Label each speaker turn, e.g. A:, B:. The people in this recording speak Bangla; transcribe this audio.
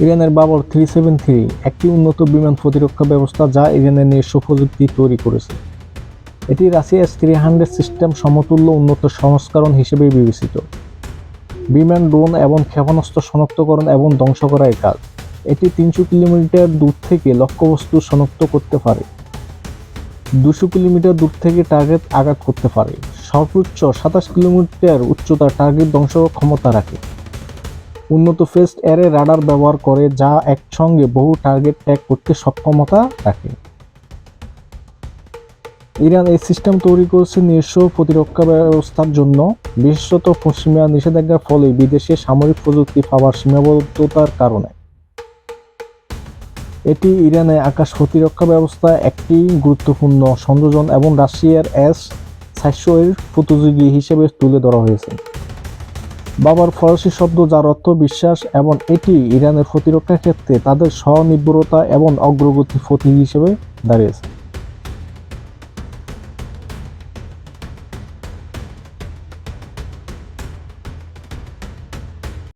A: ইরানের বাবর থ্রি সেভেন থ্রি, একটি উন্নত বিমান প্রতিরক্ষা ব্যবস্থা যা ইরানের নিজস্ব প্রযুক্তি তৈরি করেছে। এটি Russia S three hundred system সমতুল্য উন্নত সংস্করণ হিসেবে বিবেচিত। বিমান, ড্রোন এবং ক্ষেপণাস্ত্র শনাক্তকরণ এবং ধ্বংস করার কাজ। এটি তিনশো কিলোমিটার দূর থেকে লক্ষ্যবস্তু শনাক্ত করতে পারে। দুশো কিলোমিটার দূর থেকে টার্গেট আঘাত করতে পারে। সর্বোচ্চ সাতাশ কিলোমিটার উচ্চতার টার্গেট ধ্বংস ক্ষমতা রাখে। উন্নত ফেস্ট এয়ারে রাডার ব্যবহার করে যা একসঙ্গে বহু টার্গেট ট্যাগ করতে সক্ষমতা রাখে। ইরান এই সিস্টেম তৈরি করেছে নিজস্ব প্রতিরক্ষা ব্যবস্থার জন্য। বিশেষত পশ্চিমা নিষেধাজ্ঞার ফলে বিদেশে সামরিক প্রযুক্তি পাওয়ার সীমাবদ্ধতার কারণে। এটি ইরানে আকাশ প্রতিরক্ষা ব্যবস্থা একটি গুরুত্বপূর্ণ সংযোজন এবং রাশিয়ার এস এর প্রতিযোগী হিসেবে তুলে ধরা হয়েছে। বাবার ফরাসি শব্দ যার অর্থ বিশ্বাস এবং এটি ইরানের প্রতিরক্ষার ক্ষেত্রে তাদের স্বনির্ভরতা এবং অগ্রগতি প্রতীক হিসেবে দাঁড়িয়েছে।